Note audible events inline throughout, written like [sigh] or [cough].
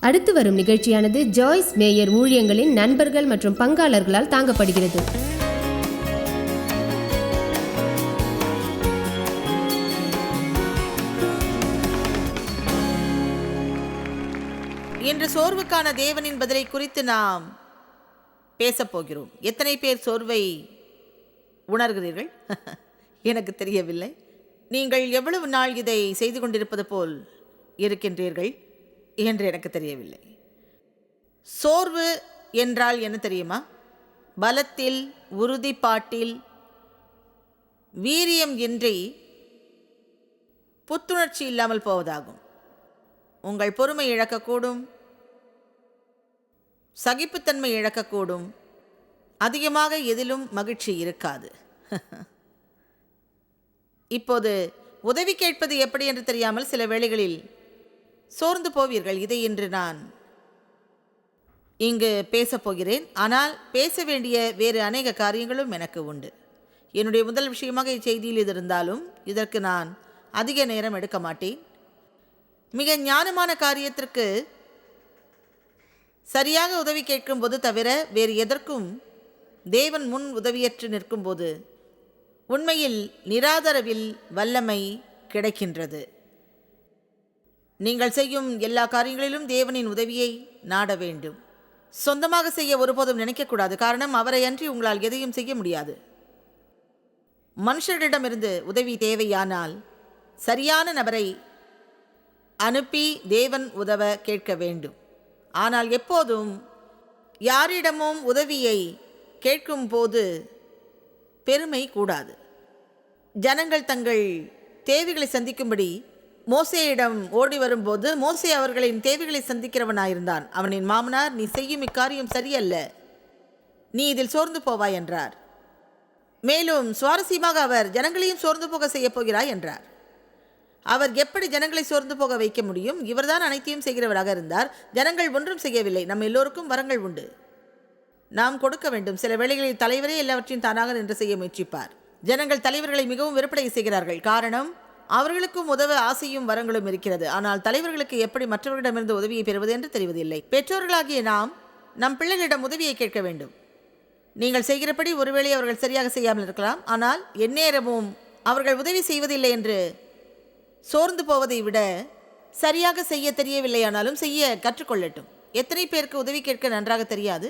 அடுத்து வரும் நிகழ்ச்சியானது ஜாய்ஸ் மேயர் ஊழியங்களின் நண்பர்கள் மற்றும் பங்காளர்களால் தாங்கப்படுகிறது. இன்று சோர்வுக்கான தேவனின் பதிலை குறித்து நாம் பேசப் போகிறோம். எத்தனை பேர் சோர்வை உணர்கிறீர்கள்? [laughs] எனக்கு தெரியவில்லை. நீங்கள் எவ்வளவு நாள் இதை செய்து கொண்டிருப்பது போல் இருக்கின்றீர்கள்? என்று எனக்கு தெரியவில்லை. சோர்வு என்றால் என்ன தெரியுமா? பலத்தில் உறுதிப்பாட்டில் வீரியம் இன்றி புத்துணர்ச்சி இல்லாமல் போவதாகும். உங்கள் பொறுமை இழக்கக்கூடும். சகிப்புத்தன்மை இழக்கக்கூடும். அதிகமாக எதிலும் மகிழ்ச்சி இருக்காது. [laughs] இப்போது உதவி கேட்பது எப்படி என்று தெரியாமல் சில வேளைகளில் சோர்ந்து போவீர்கள் இதை இன்று நான் இங்கு பேசப்போகிறேன் ஆனால் பேச வேண்டிய வேறு அநேக காரியங்களும் எனக்கு உண்டு. என்னுடைய முதல் விஷயமாக இச்செய்தியில் இது இருந்தாலும் இதற்கு நான் அதிக நேரம் எடுக்க மாட்டேன். மிக ஞானமான காரியத்திற்கு சரியாக உதவி கேட்கும்போது தவிர வேறு எதற்கும் தேவன் முன் உதவியற்று நிற்கும்போது உண்மையில் நிராதரவில் வல்லமை கிடைக்கின்றது. நீங்கள் செய்யும் எல்லா காரியங்களிலும் தேவனின் உதவியை நாட வேண்டும். சொந்தமாக செய்ய ஒருபோதும் நினைக்கக்கூடாது. காரணம் அவரை அன்றி உங்களால் எதையும் செய்ய முடியாது. மனுஷரிடமிருந்து உதவி தேவையானால் சரியான நபரை அனுப்பி தேவன் உதவ கேட்க வேண்டும். ஆனால் எப்போதும் யாரிடமும் உதவியை கேட்கும் போது பெருமை கூடாது. ஜனங்கள் தங்கள் தேவைகளை சந்திக்கும்படி மோசேயிடம் ஓடி வரும்போது மோசே அவர்களின் தேவைகளை சந்திக்கிறவனாயிருந்தான். அவனின் மாமனார் நீ செய்யும் இக்காரியம் சரியல்ல. நீ இதில் சோர்ந்து போவாய் என்றார். மேலும் சுவாரஸ்யமாக அவர் ஜனங்களையும் சோர்ந்து போக செய்யப் போகிறாய் என்றார். அவர் எப்படி ஜனங்களை சோர்ந்து போக வைக்க முடியும்? இவர்தான் அனைத்தையும் செய்கிறவராக இருந்தார். ஜனங்கள் ஒன்றும் செய்யவில்லை. நம்ம எல்லோருக்கும் வரங்கள் உண்டு. நாம் கொடுக்க வேண்டும். சில வேளைகளில் தலைவரே எல்லாவற்றையும் தானாக நின்று செய்ய முயற்சிப்பார். ஜனங்கள் தலைவர்களை மிகவும் வெறுப்படைய செய்கிறார்கள். காரணம் அவர்களுக்கும் உதவ ஆசையும் வரங்களும் இருக்கிறது. ஆனால் தலைவர்களுக்கு எப்படி மற்றவர்களிடமிருந்து உதவியை பெறுவது என்று தெரிவதில்லை. பெற்றோர்களாகிய நாம் நம் பிள்ளைகளிடம் உதவியை கேட்க வேண்டும். நீங்கள் செய்கிறபடி ஒருவேளை அவர்கள் சரியாக செய்யாமல் இருக்கலாம். ஆனால் எந்நேரமும் அவர்கள் உதவி செய்வதில்லை என்று சோர்ந்து போவதை விட சரியாக செய்ய தெரியவில்லையானாலும் செய்ய கற்றுக்கொள்ளட்டும். எத்தனை பேருக்கு உதவி கேட்க நன்றாக தெரியாது?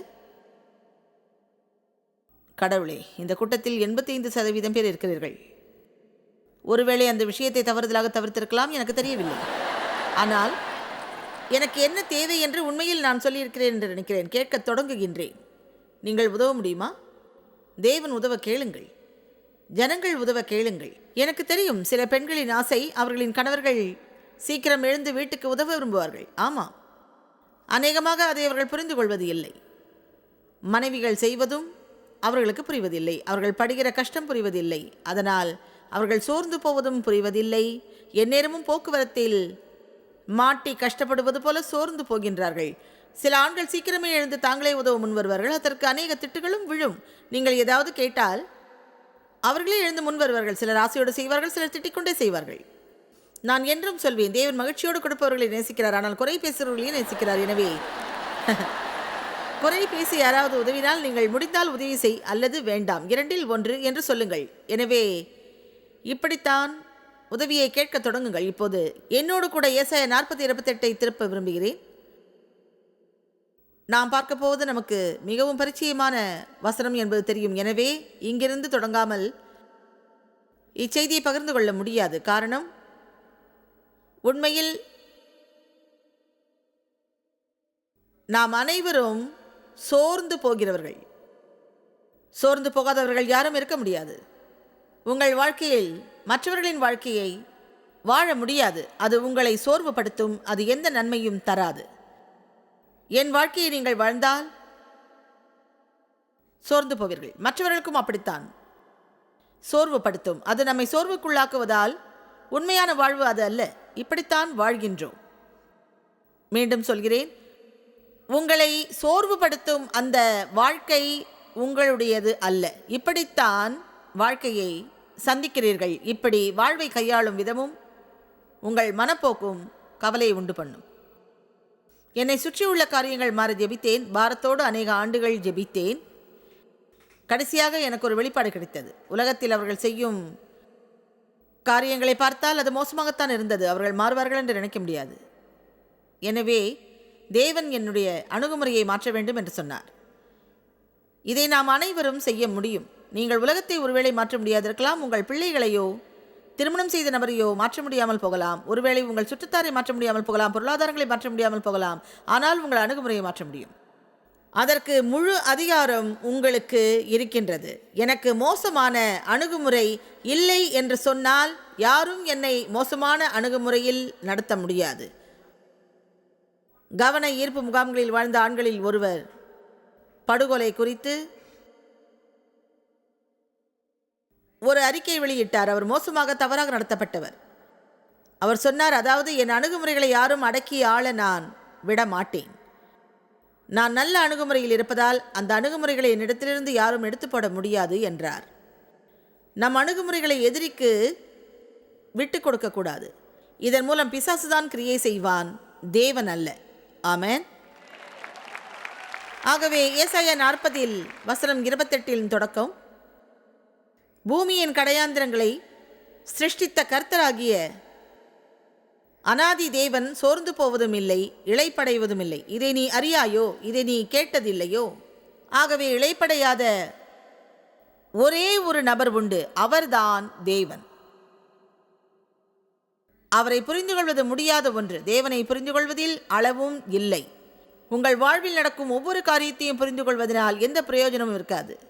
கடவுளே இந்த கூட்டத்தில் எண்பத்தி ஐந்து சதவீதம் பேர் இருக்கிறீர்கள். ஒருவேளை அந்த விஷயத்தை தவறுதலாக தவிர்த்திருக்கலாம் எனக்கு தெரியவில்லை. ஆனால் எனக்கு என்ன தேவை என்று உண்மையில் நான் சொல்லியிருக்கிறேன் என்று நினைக்கிறேன். கேட்கத் தொடங்குகின்றேன். நீங்கள் உதவ முடியுமா? தேவன் உதவ கேளுங்கள். ஜனங்கள் உதவ கேளுங்கள். எனக்கு தெரியும் சில பெண்களின் ஆசை அவர்களின் கணவர்கள் சீக்கிரம் எழுந்து வீட்டுக்கு உதவ விரும்புவார்கள். ஆமாம் அநேகமாக அதை அவர்கள் புரிந்து கொள்வது இல்லை மனைவிகள் செய்வதும் அவர்களுக்கு புரிவதில்லை. அவர்கள் படுகிற கஷ்டம் புரிவதில்லை. அதனால் அவர்கள் சோர்ந்து போவதும் புரிவதில்லை. எந்நேரமும் போக்குவரத்தில் மாட்டி கஷ்டப்படுவது போல சோர்ந்து போகின்றார்கள். சில ஆண்கள் சீக்கிரமே எழுந்து தாங்களே உதவ முன்வருவார்கள். அதற்கு அநேக திட்டுகளும் விழும். நீங்கள் ஏதாவது கேட்டால் அவர்களே எழுந்து முன்வருவார்கள். சிலர் ஆசையோடு செய்வார்கள் சிலர் திட்டிக்கொண்டே செய்வார்கள். நான் என்றும் சொல்வேன் தேவன் மகிழ்ச்சியோடு கொடுப்பவர்களை நேசிக்கிறார். ஆனால் குறை பேசுகிறவர்களையும் நேசிக்கிறார். எனவே குறை பேசி யாராவது உதவினால் நீங்கள் முடிந்தால் உதவி செய் அல்லது வேண்டாம். இரண்டில் ஒன்று என்று சொல்லுங்கள். எனவே இப்படித்தான் உதவியை கேட்க தொடங்குங்கள். இப்போது என்னோடு கூட ஏசாய நாற்பத்தி இருபத்தெட்டை திருப்ப விரும்புகிறேன். நாம் பார்க்க போவது நமக்கு மிகவும் பரிச்சயமான வசனம் என்பது தெரியும். எனவே இங்கிருந்து தொடங்காமல் இச்செய்தியை பகிர்ந்து கொள்ள முடியாது. காரணம் உண்மையில் நாம் அனைவரும் சோர்ந்து போகிறவர்கள். சோர்ந்து போகாதவர்கள் யாரும் இருக்க முடியாது. உங்கள் வாழ்க்கையில் மற்றவர்களின் வாழ்க்கையை வாழ முடியாது. அது உங்களை சோர்வுபடுத்தும் அது எந்த நன்மையும் தராது. என் வாழ்க்கையை நீங்கள் வாழ்ந்தால் சோர்ந்து போவீர்கள். மற்றவர்களுக்கும் அப்படித்தான். சோர்வுபடுத்தும். அது நம்மை சோர்வுக்குள்ளாக்குவதால் உண்மையான வாழ்வு அது அல்ல. இப்படித்தான் வாழ்கின்றோம். மீண்டும் சொல்கிறேன். உங்களை சோர்வுபடுத்தும் அந்த வாழ்க்கை உங்களுடையது அல்ல. இப்படித்தான் வாழ்க்கையை சந்திக்கிறீர்கள். இப்படி வாழ்வை கையாளும் விதமும் உங்கள் மனப்போக்கும் கவலையை உண்டு பண்ணும். என்னை சுற்றியுள்ள காரியங்கள் மாற ஜெபித்தேன். பாரத்தோடு அநேக ஆண்டுகள் ஜெபித்தேன். கடைசியாக எனக்கு ஒரு வெளிப்பாடு கிடைத்தது. உலகத்தில் அவர்கள் செய்யும் காரியங்களை பார்த்தால் அது மோசமாகத்தான் இருந்தது. அவர்கள் மாறுவார்கள் என்று நினைக்க முடியாது. எனவே தேவன் என்னுடைய அணுகுமுறையை மாற்ற வேண்டும் என்று சொன்னார். இதை நாம் அனைவரும் செய்ய முடியும். நீங்கள் உலகத்தை ஒருவேளை மாற்ற முடியாதிருக்கலாம் உங்கள் பிள்ளைகளையோ திருமணம் செய்த நபரையோ மாற்ற முடியாமல் போகலாம். ஒருவேளை உங்கள் சுற்றத்தாரை மாற்ற முடியாமல் போகலாம் பொருளாதாரங்களை மாற்ற முடியாமல் போகலாம். ஆனால் உங்கள் அணுகுமுறையை மாற்ற முடியும். அதற்கு முழு அதிகாரம் உங்களுக்கு இருக்கின்றது. எனக்கு மோசமான அணுகுமுறை இல்லை என்று சொன்னால் யாரும் என்னை மோசமான அணுகுமுறையில் நடத்த முடியாது. கவன ஈர்ப்பு முகாம்களில் வாழ்ந்த ஆண்களில் ஒருவர் படுகொலை குறித்து ஒரு அறிக்கை வெளியிட்டார். அவர் மோசமாக தவறாக நடத்தப்பட்டவர். அவர் சொன்னார் அதாவது என் அணுகுமுறைகளை யாரும் அடக்கி ஆள நான் விட மாட்டேன் நான் நல்ல அணுகுமுறையில் இருப்பதால் அந்த அணுகுமுறைகளை என்னிடத்திலிருந்து யாரும் எடுத்து போட முடியாது என்றார். நம் அணுகுமுறைகளை எதிரிக்கு விட்டு கொடுக்கக்கூடாது இதன் மூலம் பிசாசுதான் கிரியை செய்வான். தேவன் அல்ல. ஆமேன். ஆகவே ஏசாய நாற்பதில் வசனம் இருபத்தெட்டில் தொடக்கம். பூமியின் கடையாந்திரங்களை சிருஷ்டித்த கர்த்தராகிய அனாதி தேவன் சோர்ந்து போவதும் இல்லை இழைப்படைவதும் இல்லை இதை நீ அறியாயோ? இதை நீ கேட்டதில்லையோ? ஆகவே இழைப்படையாத ஒரே ஒரு நபர் உண்டு அவர்தான் தேவன். அவரை புரிந்து கொள்வது முடியாத ஒன்று தேவனை புரிந்து கொள்வதில் அளவும் இல்லை. உங்கள் வாழ்வில் நடக்கும் ஒவ்வொரு காரியத்தையும் புரிந்து கொள்வதனால் எந்த பிரயோஜனமும் இருக்காது.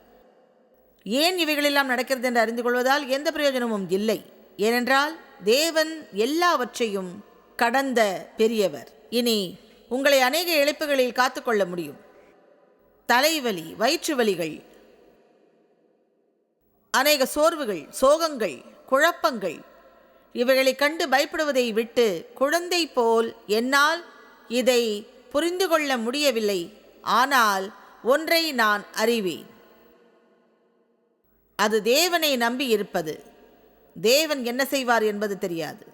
ஏன் இவைகளெல்லாம் நடக்கிறது என்று அறிந்து கொள்வதால் எந்த பிரயோஜனமும் இல்லை. ஏனென்றால் தேவன் எல்லாவற்றையும் கடந்த பெரியவர். இனி உங்களை அநேக இழப்புகளில் காத்துக்கொள்ள முடியும். தலைவலி வயிற்று வலிகள் அநேக சோர்வுகள் சோகங்கள் குழப்பங்கள் இவைகளை கண்டு பயப்படுவதை விட்டு குழந்தை போல் என்னால் இதை புரிந்து கொள்ள முடியவில்லை. ஆனால் ஒன்றை நான் அறிவேன். அது தேவனை நம்பி இருப்பது. தேவன் என்ன செய்வார் என்பது தெரியாது.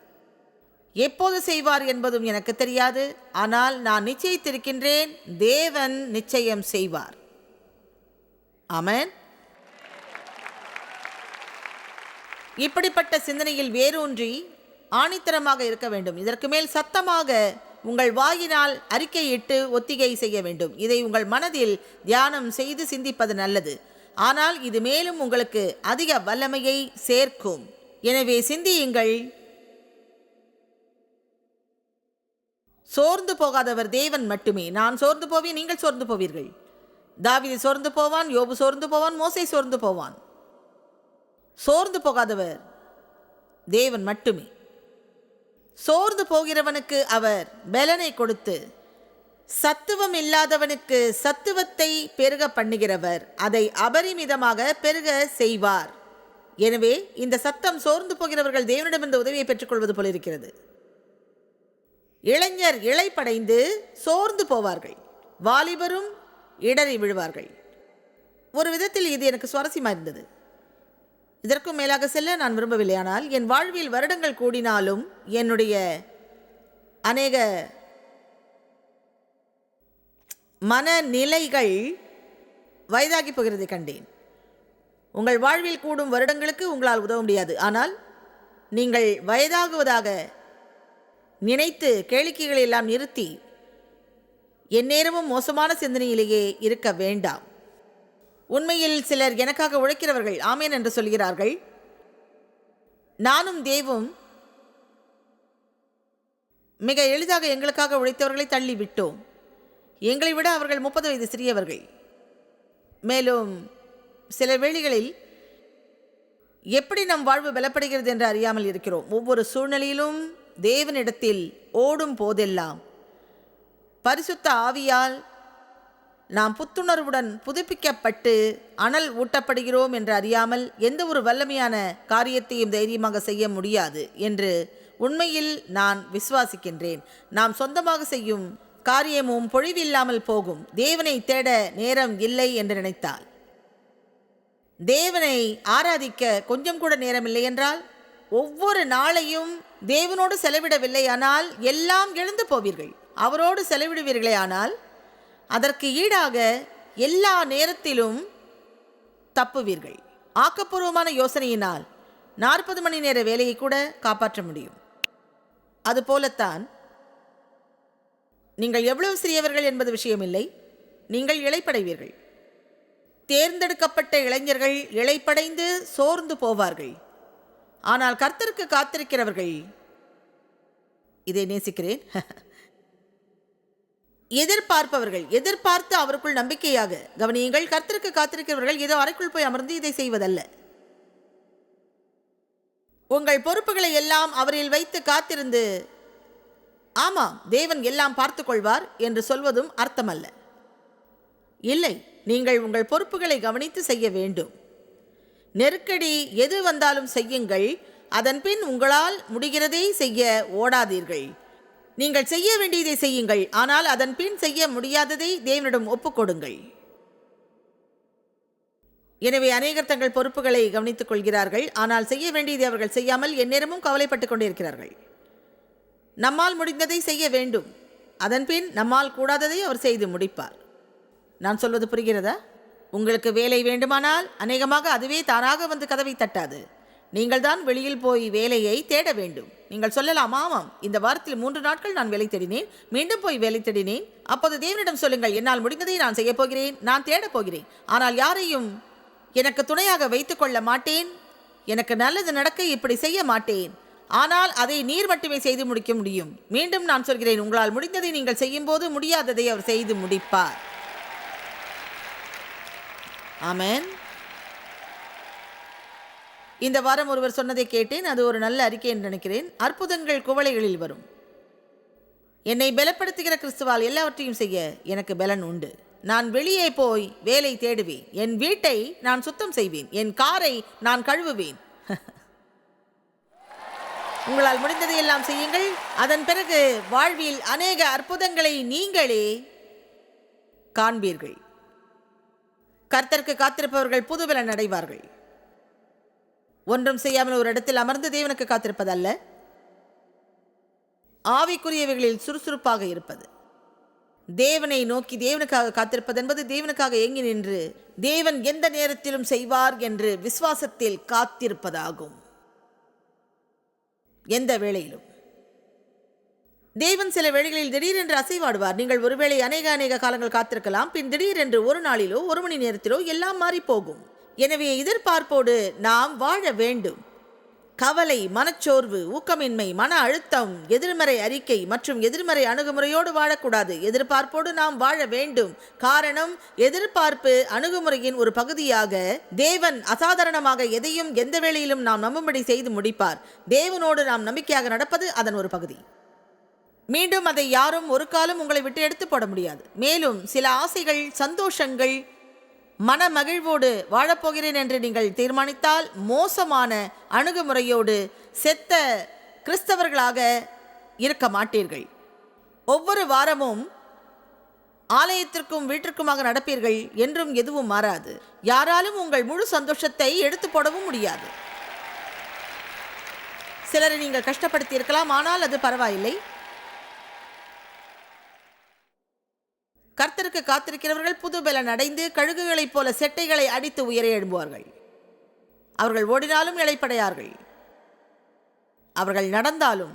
எப்போது செய்வார் என்பதும் எனக்கு தெரியாது. ஆனால் நான் நிச்சயித்திருக்கின்றேன் தேவன் நிச்சயம் செய்வார். அமன் இப்படிப்பட்ட சிந்தனையில் வேரூன்றி ஆணித்தரமாக இருக்க வேண்டும். இதற்கு மேல் சத்தமாக உங்கள் வாயினால் அறிக்கையிட்டு ஒத்திகை செய்ய வேண்டும். இதை உங்கள் மனதில் தியானம் செய்து சிந்திப்பது நல்லது. ஆனால் இது மேலும் உங்களுக்கு அதிக வல்லமையை சேர்க்கும். எனவே சிந்தியுங்கள். சோர்ந்து போகாதவர் தேவன் மட்டுமே. நான் சோர்ந்து போவேன் நீங்கள் சோர்ந்து போவீர்கள். தாவீது சோர்ந்து போவான் யோபு சோர்ந்து போவான் மோசை சோர்ந்து போவான். சோர்ந்து போகாதவர் தேவன் மட்டுமே. சோர்ந்து போகிறவனுக்கு அவர் பலனை கொடுத்து சத்துவம் இல்லாதவனுக்கு சத்துவத்தை பெருக பண்ணுகிறவர் அதை அபரிமிதமாக பெருக செய்வார். எனவே இந்த சத்தம் சோர்ந்து போகிறவர்கள் தேவனிடமிருந்து உதவியை பெற்றுக்கொள்வது போல இருக்கிறது. இளைஞர் இளைப்படைந்து சோர்ந்து போவார்கள். வாலிபரும் இடறி விழுவார்கள். ஒரு விதத்தில் இது எனக்கு சுவாரஸ்யமாக இருந்தது. இதற்கும் மேலாக செல்ல நான் விரும்பவில்லை ஆனால் என் வாழ்வில் வருடங்கள் கூடினாலும் என்னுடைய அநேக மனநிலைகள் வயதாகி போகிறதை கண்டேன். உங்கள் வாழ்வில் கூடும் வருடங்களுக்கு உங்களால் உதவ முடியாது. ஆனால் நீங்கள் வயதாகுவதாக நினைத்து கேளிக்கைகளை எல்லாம் நிறுத்தி எந்நேரமும் மோசமான சிந்தனையிலேயே இருக்க வேண்டாம். உண்மையில் சிலர் எனக்காக உழைக்கிறவர்கள் ஆமேன் என்று சொல்கிறார்கள். நானும் தேவும் மிக எளிதாக எங்களுக்காக உழைத்தவர்களை தள்ளிவிட்டோம். எங்களை விட அவர்கள் முப்பது வயது சிறியவர்கள். மேலும் சில வேளைகளில் எப்படி நம் வாழ்வு பலப்படுகிறது என்று அறியாமல் இருக்கிறோம். ஒவ்வொரு சூழ்நிலையிலும் தேவனிடத்தில் ஓடும் போதெல்லாம் பரிசுத்த ஆவியால் நாம் புத்துணர்வுடன் புதுப்பிக்கப்பட்டு அனல் ஊட்டப்படுகிறோம் என்று அறியாமல் எந்த ஒரு வல்லமையான காரியத்தையும் தைரியமாக செய்ய முடியாது என்று உண்மையில் நான் விசுவாசிக்கின்றேன். நாம் சொந்தமாக செய்யும் காரியமும் பொழிவில்லாமல் போகும். தேவனை தேட நேரம் இல்லை என்று நினைத்தால் தேவனை ஆராதிக்க கொஞ்சம் கூட நேரம் இல்லை என்றால் ஒவ்வொரு நாளையும் தேவனோடு செலவிடவில்லை ஆனால் எல்லாம் எழுந்து போவீர்கள். அவரோடு செலவிடுவீர்களே ஆனால் அதற்கு ஈடாக எல்லா நேரத்திலும் தப்புவீர்கள். ஆக்கப்பூர்வமான யோசனையினால் நாற்பது மணி நேர வேலையை கூட காப்பாற்ற முடியும். அதுபோலத்தான் நீங்கள் எவ்வளவு சிறியவர்கள் என்பது விஷயமில்லை. நீங்கள் இழைப்படைவீர்கள் தேர்ந்தெடுக்கப்பட்ட இளைஞர்கள் இழைப்படைந்து சோர்ந்து போவார்கள். ஆனால் கர்த்தருக்கு காத்திருக்கிறவர்கள் இதை நேசிக்கிறேன். [laughs] எதிர்பார்ப்பவர்கள் எதிர்பார்த்து அவருக்குள் நம்பிக்கையாக கவனியுங்கள் கர்த்தருக்கு காத்திருக்கிறவர்கள் ஏதோ அறைக்குள் போய் அமர்ந்து இதை செய்வதல்ல. உங்கள் பொறுப்புகளை எல்லாம் அவரில் வைத்து காத்திருந்து ஆமாம் தேவன் எல்லாம் பார்த்து கொள்வார் என்று சொல்வதும் அர்த்தமல்ல. இல்லை நீங்கள் உங்கள் பொறுப்புகளை கவனித்து செய்ய வேண்டும். நெருக்கடி எது வந்தாலும் செய்யுங்கள் அதன்பின் உங்களால் முடிகிறதை செய்ய ஓடாதீர்கள். நீங்கள் செய்ய வேண்டியதை செய்யுங்கள் ஆனால் அதன்பின் செய்ய முடியாததை தேவனிடம் ஒப்புக்கொடுங்கள். எனவே அநேகர் தங்கள் பொறுப்புகளை கவனித்துக் கொள்கிறார்கள் ஆனால் செய்ய வேண்டியதை அவர்கள் செய்யாமல் எந்நேரமும் கவலைப்பட்டுக் கொண்டிருக்கிறார்கள். நம்மால் முடிந்ததை செய்ய வேண்டும். அதன்பின் நம்மால் கூடாததை அவர் செய்து முடிப்பார். நான் சொல்வது புரிகிறதா? உங்களுக்கு வேலை வேண்டுமானால் அநேகமாக அதுவே தானாக வந்து கதவை தட்டாது. நீங்கள் தான் வெளியில் போய் வேலையை தேட வேண்டும். நீங்கள் சொல்லலாம் ஆமாம் இந்த வாரத்தில் மூன்று நாட்கள் நான் வேலை தேடினேன். மீண்டும் போய் வேலை தேடினேன். அப்போது தேவனிடம் சொல்லுங்கள் என்னால் முடிந்ததை நான் செய்யப் போகிறேன். நான் தேடப் போகிறேன். ஆனால் யாரையும் எனக்கு துணையாக வைத்துக்கொள்ள மாட்டேன். எனக்கு நல்லது நடக்க இப்படி செய்ய மாட்டேன். ஆனால் அதை நீர் மட்டுமே செய்து முடிக்க முடியும். மீண்டும் நான் சொல்கிறேன் உங்களால் முடிந்ததை நீங்கள் செய்யும்போது முடியாததை அவர் செய்து முடிப்பார். ஆமேன். இந்த வாரம் ஒருவர் சொன்னதை கேட்டேன் அது ஒரு நல்ல அறிக்கை என்று நினைக்கிறேன். அற்புதங்கள் குவளைகளில் வரும். என்னை பலப்படுத்துகிற கிறிஸ்துவால் எல்லாவற்றையும் செய்ய எனக்கு பலன் உண்டு. நான் வெளியே போய் வேலை தேடுவேன். என் வீட்டை நான் சுத்தம் செய்வேன். என் காரை நான் கழுவுவேன். [laughs] உங்களால் முடிந்ததை எல்லாம் செய்யுங்கள். அதன் பிறகு வாழ்வில் அநேக அற்புதங்களை நீங்களே காண்பீர்கள். கர்த்தருக்கு காத்திருப்பவர்கள் புதுபலன் அடைவார்கள் ஒன்றும் செய்யாமல் ஒரு இடத்தில் அமர்ந்து தேவனுக்கு காத்திருப்பதல்ல. ஆவிக்குரியவைகளில் சுறுசுறுப்பாக இருப்பது. தேவனை நோக்கி தேவனுக்காக காத்திருப்பது என்பது தேவனுக்காக ஏங்கி நின்று தேவன் எந்த நேரத்திலும் செய்வார் என்று விசுவாசத்தில் காத்திருப்பதாகும். எந்த வேளையிலும். தேவன் சில வேளைகளில் திடீரென்று அசைவாடுவார். நீங்கள் ஒருவேளை அநேக அநேக காலங்கள் காத்திருக்கலாம். பின் திடீரென்று ஒரு நாளிலோ ஒரு மணி நேரத்திலோ எல்லாம் மாறி போகும் எனவே எதிர்பார்ப்போடு நாம் வாழ வேண்டும். கவலை மனச்சோர்வு ஊக்கமின்மை மன அழுத்தம் எதிர்மறை அறிக்கை மற்றும் எதிர்மறை அணுகுமுறையோடு வாழக்கூடாது. எதிர்பார்ப்போடு நாம் வாழ வேண்டும். காரணம் எதிர்பார்ப்பு அணுகுமுறையின் ஒரு பகுதியாக தேவன் அசாதாரணமாக எதையும் எந்த வேளையிலும் நாம் நம்பும்படி செய்து முடிப்பார். தேவனோடு நாம் நம்பிக்கையாக நடப்பது அதன் ஒரு பகுதி. மீண்டும் அதை யாரும் ஒரு காலம் உங்களை விட்டு எடுத்து போட முடியாது. மேலும் சில ஆசைகள் சந்தோஷங்கள் மன மகிழ்வோடு வாழப்போகிறேன் என்று நீங்கள் தீர்மானித்தால் மோசமான அணுகுமுறையோடு செத்த கிறிஸ்தவர்களாக இருக்க மாட்டீர்கள். ஒவ்வொரு வாரமும் ஆலயத்திற்கும் வீட்டிற்குமாக நடப்பீர்கள் என்றும் எதுவும் மாறாது. யாராலும் உங்கள் முழு சந்தோஷத்தை எடுத்து போடவும் முடியாது. சிலரை நீங்கள் கஷ்டப்படுத்தி இருக்கலாம் ஆனால் அது பரவாயில்லை. கர்த்தருக்கு காத்திருக்கிறவர்கள் புதுபலன் அடைந்து கழுகுகளைப் போல செட்டைகளை அடித்து உயர எழும்புவார்கள். அவர்கள் ஓடினாலும் இழைப்படையார்கள் அவர்கள் நடந்தாலும்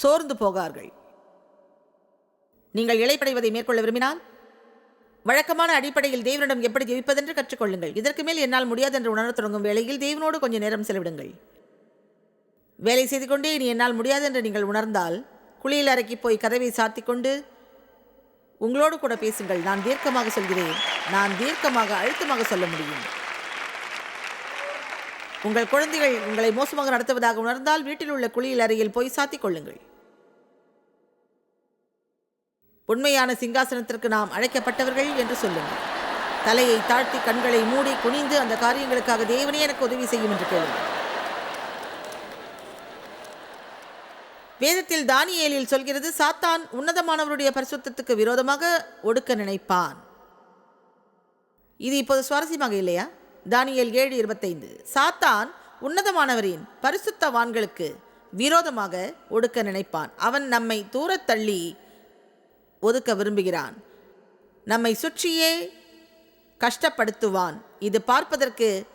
சோர்ந்து போகார்கள். நீங்கள் இழைப்படைவதை மேற்கொள்ள விரும்பினால் வழக்கமான அடிப்படையில் தேவனிடம் எப்படி ஜெயிப்பதென்று கற்றுக்கொள்ளுங்கள். இதற்கு மேல் என்னால் முடியாது என்று உணரத் தொடங்கும் வேளையில் தேவனோடு கொஞ்சம் நேரம் செலவிடுங்கள். வேலை செய்து கொண்டே இனி என்னால் முடியாது என்று நீங்கள் உணர்ந்தால் குளியில் அறைக்கு போய் கதவை சாத்திக் கொண்டு உங்களோடு கூட பேசுங்கள். நான் தீர்க்கமாக சொல்கிறேன். நான் தீர்க்கமாக அழுத்தமாக சொல்ல முடியும். உங்கள் குழந்தைகள் உங்களை மோசமாக நடத்துவதாக உணர்ந்தால் வீட்டில் உள்ள குளியல் அறையில் போய் சாத்திக் கொள்ளுங்கள். உண்மையான சிங்காசனத்திற்கு நாம் அழைக்கப்பட்டவர்கள் என்று சொல்லுங்கள். தலையை தாழ்த்தி கண்களை மூடி குனிந்து அந்த காரியங்களுக்காக தேவனே எனக்கு உதவி செய்யும் என்று கேளுங்கள். வேதத்தில் தானியேலில் சொல்கிறது சாத்தான் உன்னதமானவருடைய பரிசுத்தத்துக்கு விரோதமாக ஒடுக்க நினைப்பான். இது இப்போது சுவாரஸ்யமாக இல்லையா? தானியல் ஏழு இருபத்தைந்து. சாத்தான் உன்னதமானவரின் பரிசுத்தவான்களுக்கு விரோதமாக ஒடுக்க நினைப்பான். அவன் நம்மை தூரத் தள்ளி ஒதுக்க விரும்புகிறான். நம்மை சுற்றியே கஷ்டப்படுத்துவான். இது பார்ப்பதற்கு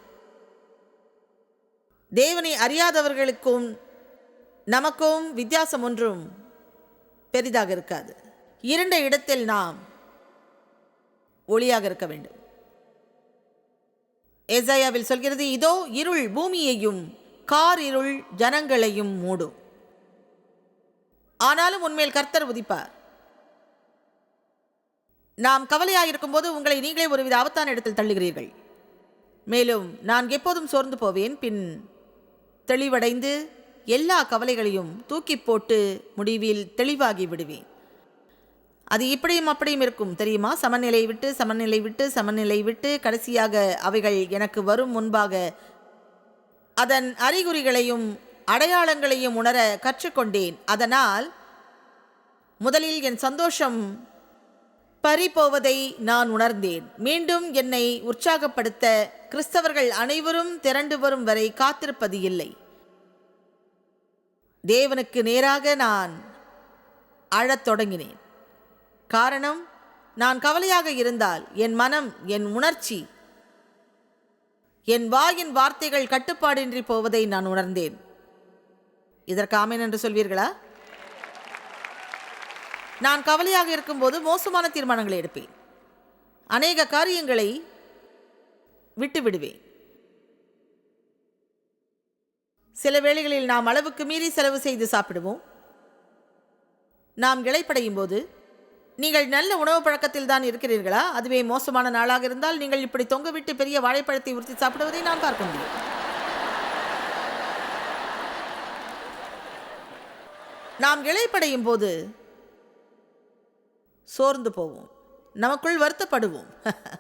தேவனை அறியாதவர்களுக்கும் நமக்கும் வித்தியாசம் ஒன்றும் பெரிதாக இருக்காது. இருண்ட இடத்தில் நாம் ஒளியாக இருக்க வேண்டும். எசையாவில் சொல்கிறது இதோ இருள் பூமியையும் கார் இருள் ஜனங்களையும் மூடும். ஆனாலும் உண்மையில் கர்த்தர் உதிப்பார். நாம் கவலையாயிருக்கும் போது உங்களை நீங்களே ஒருவித ஆபத்தான இடத்தில் தள்ளுகிறீர்கள். மேலும் நான் எப்போதும் சோர்ந்து போவேன் பின் தெளிவடைந்து எல்லா கவலைகளையும் தூக்கி போட்டு முடிவில் தெளிவாகி விடுவேன். அது இப்படியும் அப்படியும் இருக்கும் தெரியுமா? சமநிலை விட்டு சமநிலை விட்டு சமநிலை விட்டு கடைசியாக அவைகள் எனக்கு வரும் முன்பாக அதன் அறிகுறிகளையும் அடையாளங்களையும் உணர கற்றுக்கொண்டேன். அதனால் முதலில் என் சந்தோஷம் பறிபோவதை நான் உணர்ந்தேன். மீண்டும் என்னை உற்சாகப்படுத்த கிறிஸ்தவர்கள் அனைவரும் திரண்டு வரும் வரை காத்திருப்பது இல்லை. தேவனுக்கு நேராக நான் அழத் தொடங்கினேன். காரணம் நான் கவலையாக இருந்தால் என் மனம் என் உணர்ச்சி என் வாயின் வார்த்தைகள் கட்டுப்பாடின்றி போவதை நான் உணர்ந்தேன். இதற்கு ஆமேன் என்று சொல்வீர்களா? நான் கவலையாக இருக்கும்போது மோசமான தீர்மானங்களை எடுப்பேன். அநேக காரியங்களை விட்டு விடுவேன் சில வேளைகளில் நாம் அளவுக்கு மீறி செலவு செய்து சாப்பிடுவோம். நாம் இளைப்படையும் போது நீங்கள் நல்ல உணவு பழக்கத்தில் தான் இருக்கிறீர்களா? அதுவே மோசமான நாளாக இருந்தால் நீங்கள் இப்படி தொங்கவிட்டு பெரிய வாழைப்பழத்தை உறுத்தி சாப்பிடுவதை நான் பார்க்க முடியும். நாம் இழைப்படையும் போது சோர்ந்து போவோம். நமக்குள் வருத்தப்படுவோம். [laughs]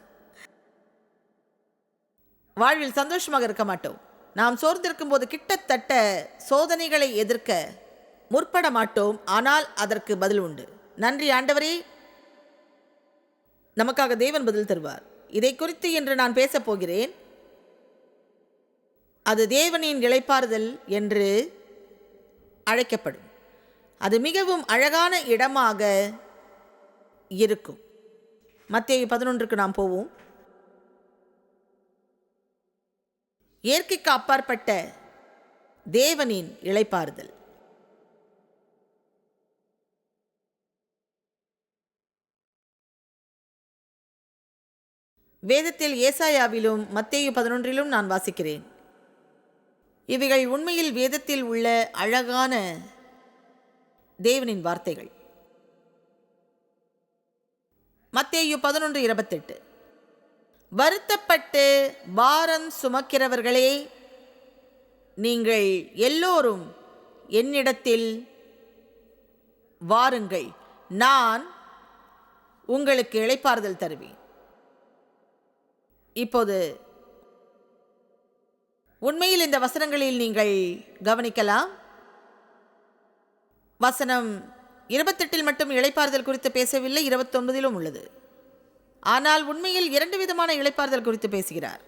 வாழ்வில் சந்தோஷமாக இருக்க மாட்டோம். நாம் சோர்ந்திருக்கும் போது கிட்டத்தட்ட சோதனைகளை எதிர்க்க முற்பட மாட்டோம் ஆனால் அதற்கு பதில் உண்டு. நன்றி ஆண்டவரே. நமக்காக தேவன் பதில் தருவார். இதை குறித்து இன்று நான் பேசப் போகிறேன். அது தேவனின் இழைப்பாறுதல் என்று அழைக்கப்படும். அது மிகவும் அழகான இடமாக இருக்கும். மத்திய பதினொன்றுக்கு நாம் போவோம். இயற்கைக்கு அப்பாற்பட்ட தேவனின் இளைப்பாறுதல். வேதத்தில் ஏசாயாவிலும் மத்தேயு பதினொன்றிலும் நான் வாசிக்கிறேன். இவைகள் உண்மையில் வேதத்தில் உள்ள அழகான தேவனின் வார்த்தைகள். மத்தேயு பதினொன்று இருபத்தெட்டு. வருத்தப்பட்டு பாரம் சுமக்கிறவர்களே நீங்கள் எல்லோரும் என்னிடத்தில் வாருங்கள். நான் உங்களுக்கு இழைப்பாறுதல் தருவேன். இப்போது உண்மையில் இந்த வசனங்களில் நீங்கள் கவனிக்கலாம். வசனம் இருபத்தெட்டில் மட்டும் இழைப்பாறுதல் குறித்து பேசவில்லை இருபத்தொன்பதிலும் உள்ளது. ஆனால் உண்மையில் இரண்டு விதமான இழைப்பாறுதல் குறித்து பேசுகிறார்.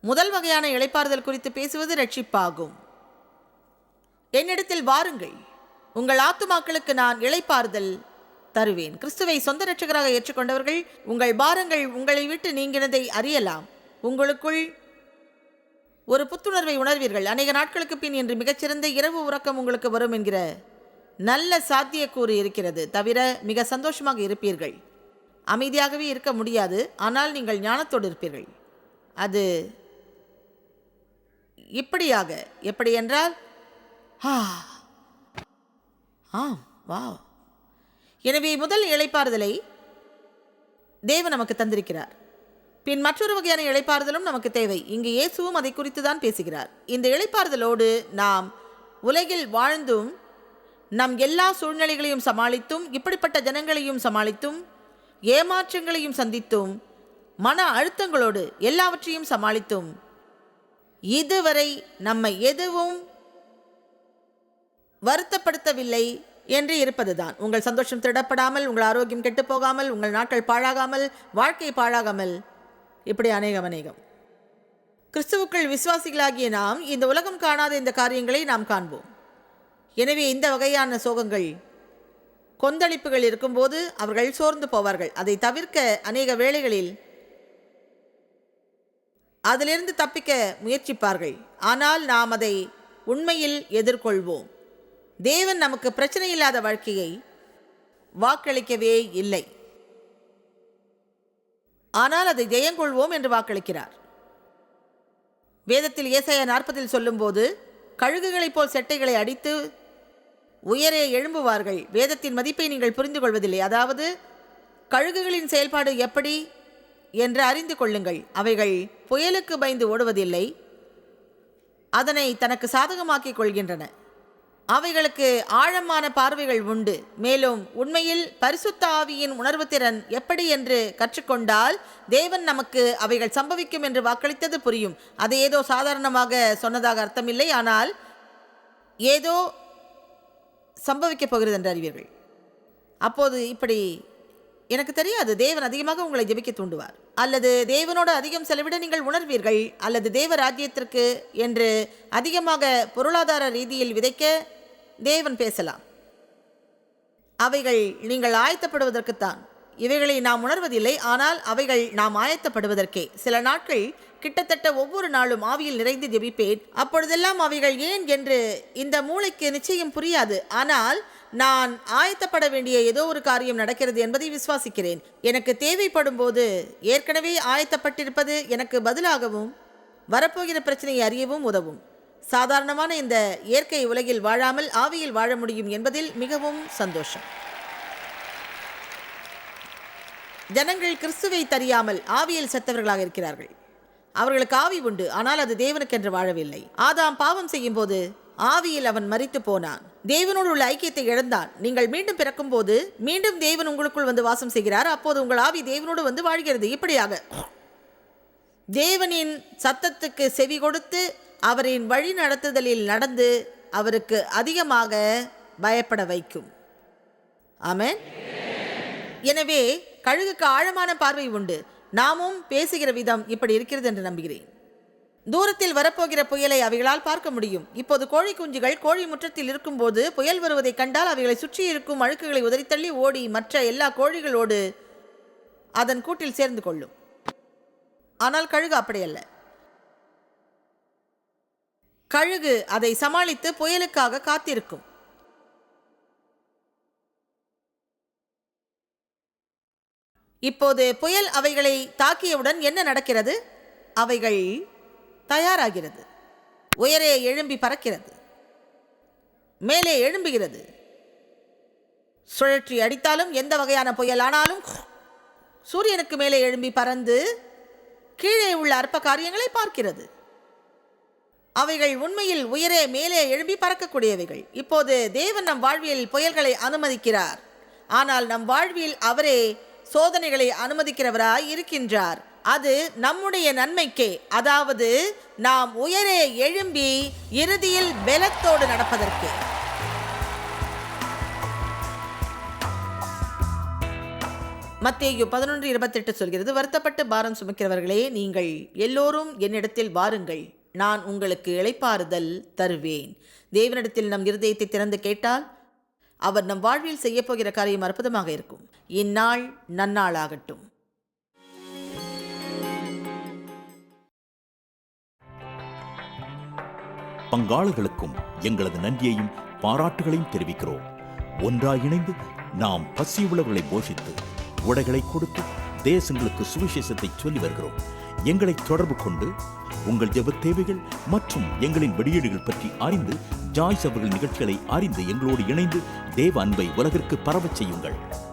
முதல் வகையான இழைப்பாறுதல் குறித்து பேசுவது ரட்சிப்பாகும் என்னிடத்தில் வாருங்கள் உங்கள் ஆத்துமாக்களுக்கு நான் இழைப்பாறுதல் தருவேன். கிறிஸ்துவை சொந்த ரட்சகராக ஏற்றுக்கொண்டவர்கள் உங்கள் பாரங்கள் உங்களை விட்டு நீங்கினதை அறியலாம். உங்களுக்குள் ஒரு புத்துணர்வை உணர்வீர்கள். அநேக நாட்களுக்கு பின் இன்று மிகச்சிறந்த இரவு உறக்கம் உங்களுக்கு வரும் என்கிற நல்ல சாத்தியக்கூறு இருக்கிறது. தவிர மிக சந்தோஷமாக இருப்பீர்கள். அமைதியாகவே இருக்க முடியாது. ஆனால் நீங்கள் ஞானத்தோடு இருப்பீர்கள். அது இப்படியாக எப்படி என்றால் ஆ ஆம் வாவ். எனவே முதல் இழைப்பாறுதலை தேவ நமக்கு தந்திருக்கிறார். பின் மற்றொரு வகையான இழைப்பாறுதலும் நமக்கு தேவை. இங்கு இயேசுவும் அதை குறித்து தான் பேசுகிறார். இந்த இழைப்பாறுதலோடு நாம் உலகில் வாழ்ந்தும் நம் எல்லா சூழ்நிலைகளையும் சமாளித்தும் இப்படிப்பட்ட ஜனங்களையும் சமாளித்தும் ஏமாற்றங்களையும் சந்தித்தும் மன அழுத்தங்களோடு எல்லாவற்றையும் சமாளித்தும் இதுவரை நம்மை எதுவும் வருத்தப்படுத்தவில்லை என்று இருப்பதுதான். உங்கள் சந்தோஷம் திருடப்படாமல் உங்கள் ஆரோக்கியம் கெட்டுப்போகாமல் உங்கள் நாட்கள் பாழாகாமல் வாழ்க்கை பாழாகாமல் இப்படி அநேகம் அநேகம். கிறிஸ்துவுக்குள் விசுவாசிகளாகிய நாம் இந்த உலகம் காணாத இந்த காரியங்களை நாம் காண்போம். எனவே இந்த வகையான சோகங்கள் கொந்தளிப்புகள் இருக்கும்போது அவர்கள் சோர்ந்து போவார்கள். அதை தவிர்க்க அநேக வேளைகளில் அதிலிருந்து தப்பிக்க முயற்சிப்பார்கள். ஆனால் நாம் அதை உண்மையில் எதிர்கொள்வோம். தேவன் நமக்கு பிரச்சனை இல்லாத வாழ்க்கையை வாக்களிக்கவே இல்லை. ஆனால் அதை ஜெயங்கொள்வோம் என்று வாக்களிக்கிறார். வேதத்தில் ஏசாய நாற்பதில் சொல்லும்போது கழுகுகளைப் போல் செட்டைகளை அடித்து உயரே எழும்புவார்கள். வேதத்தின் மதிப்பை நீங்கள் புரிந்து கொள்வதில்லை அதாவது கழுகுகளின் செயல்பாடு எப்படி என்று அறிந்து கொள்ளுங்கள். அவைகள் புயலுக்கு பயந்து ஓடுவதில்லை. அதனை தனக்கு சாதகமாக்கிக் கொள்கின்றன. அவைகளுக்கு ஆழமான பார்வைகள் உண்டு. மேலும் உண்மையில் பரிசுத்த ஆவியின் உணர்வு திறன் எப்படி என்று கற்றுக்கொண்டால் தேவன் நமக்கு அவைகள் சம்பவிக்கும் என்று வாக்களித்தது புரியும். அதை ஏதோ சாதாரணமாக சொன்னதாக அர்த்தமில்லை. ஆனால் ஏதோ சம்பவிக்கப் போகிறது என்று அறிவீர்கள். அப்போது இப்படி எனக்கு தெரியாது தேவன் அதிகமாக உங்களை ஜெபிக்க தூண்டுவார். அல்லது தேவனோடு அதிகம் செலவிட நீங்கள் உணர்வீர்கள் அல்லது தேவ ராஜ்யத்திற்கு என்று அதிகமாக பொருளாதார ரீதியில் விதைக்க தேவன் பேசலாம். அவைகள் நீங்கள் ஆயத்தப்படுவதற்குத்தான். இவைகளை நாம் உணர்வதில்லை ஆனால் அவைகள் நாம் ஆயத்தப்படுவதற்கே. சில நாட்கள் கிட்டத்தட்ட ஒவ்வொரு நாளும் ஆவியில் நிறைந்து ஜெபிப்பேன். அப்பொழுதெல்லாம் அவைகள் ஏன் என்று இந்த மூளைக்கு நிச்சயம் புரியாது. ஆனால் நான் ஆயத்தப்பட வேண்டிய ஏதோ ஒரு காரியம் நடக்கிறது என்பதை விசுவாசிக்கிறேன். எனக்கு தேவைப்படும் போது ஏற்கனவே ஆயத்தப்பட்டிருப்பது எனக்கு பதிலாகவும் வரப்போகிற பிரச்சனையை அறியவும் உதவும். சாதாரணமான இந்த இயற்கை உலகில் வாழாமல் ஆவியில் வாழ முடியும் என்பதில் மிகவும் சந்தோஷம். ஜனங்கள் கிறிஸ்துவை தெரியாமல் ஆவியில் செத்தவர்களாக இருக்கிறார்கள். அவர்களுக்கு ஆவி உண்டு ஆனால் அது தேவனுக்கென்று வாழவில்லை. ஆதாம் பாவம் செய்யும் போது ஆவியில் அவன் மறித்து போனான். தேவனோடு உள்ள ஐக்கியத்தை இழந்தான். நீங்கள் மீண்டும் பிறக்கும்போது மீண்டும் தேவன் உங்களுக்குள் வந்து வாசம் செய்கிறார். அப்போது உங்கள் ஆவி தேவனோடு வந்து வாழ்கிறது. இப்படியாக தேவனின் சத்தத்துக்கு செவி கொடுத்து அவரின் வழி நடத்துதலில் நடந்து அவருக்கு அதிகமாக பயப்பட வைக்கும். ஆமன். எனவே கழுகுக்கு ஆழமான பார்வை உண்டு. நாமும் பேசுகிற விதம் இப்படி இருக்கிறது என்று நம்புகிறேன். தூரத்தில் வரப்போகிற புயலை அவைகளால் பார்க்க முடியும். இப்போது கோழி குஞ்சுகள் கோழி முற்றத்தில் இருக்கும்போது புயல் வருவதைக் கண்டால் அவைகளை சுற்றி இருக்கும் அழுக்குகளை உதறித்தள்ளி ஓடி மற்ற எல்லா கோழிகளோடு அதன் கூட்டில் சேர்ந்து கொள்ளும். ஆனால் கழுகு அப்படியல்ல. கழுகு அதை சமாளித்து புயலுக்காக காத்திருக்கும். இப்போது புயல் அவைகளை தாக்கியவுடன் என்ன நடக்கிறது? அவைகள் தயாராகிறது. உயரே எழும்பி பறக்கிறது. மேலே எழும்புகிறது. சுழற்றி அடித்தாலும் எந்த வகையான புயல் ஆனாலும் சூரியனுக்கு மேலே எழும்பி பறந்து கீழே உள்ள அற்ப காரியங்களை பார்க்கிறது. அவைகள் உண்மையில் உயரே மேலே எழும்பி பறக்கக்கூடியவைகள். இப்போது தேவன் நம் வாழ்வியல் புயல்களை அனுமதிக்கிறார். ஆனால் நம் வாழ்வில் அவரே சோதனைகளை அனுமதிக்கிறவராய் இருக்கின்றார். அது நம்முடைய நன்மைக்கே. அதாவது நாம் உயரே எழும்பி இறுதியில் பலத்தோடு நடப்பதற்கு. மத்தேயு பதினொன்று இருபத்தெட்டு சொல்கிறது வருத்தப்பட்டு பாரம் சுமக்கிறவர்களே நீங்கள் எல்லோரும் என்னிடத்தில் வாருங்கள். நான் உங்களுக்கு இளைப்பாறுதல் தருவேன். தேவனிடத்தில் நம் இருதயத்தை திறந்து கேட்டால் அவர் நம் வாழ்வில் செய்யப்போகிற காரியம் அற்புதமாக இருக்கும். இந்நாள் நன்னாளாகட்டும். பங்காளர்களுக்கும் எங்களது நன்றியையும் பாராட்டுகளையும் தெரிவிக்கிறோம். ஒன்றாக இணைந்து நாம் பசியுள்ளவர்களை போஷித்து உடைகளை கொடுத்து தேசங்களுக்கு சுவிசேஷத்தை சொல்லி வருகிறோம். எங்களை தொடர்பு கொண்டு உங்கள் ஜெப தேவைகள் மற்றும் எங்களின் வெளியீடுகள் பற்றி அறிந்து ஜாய்ஸ் அவர்கள் நிகழ்ச்சிகளை அறிந்து எங்களோடு இணைந்து தேவ அன்பை உலகிற்கு பரவச் செய்யுங்கள்.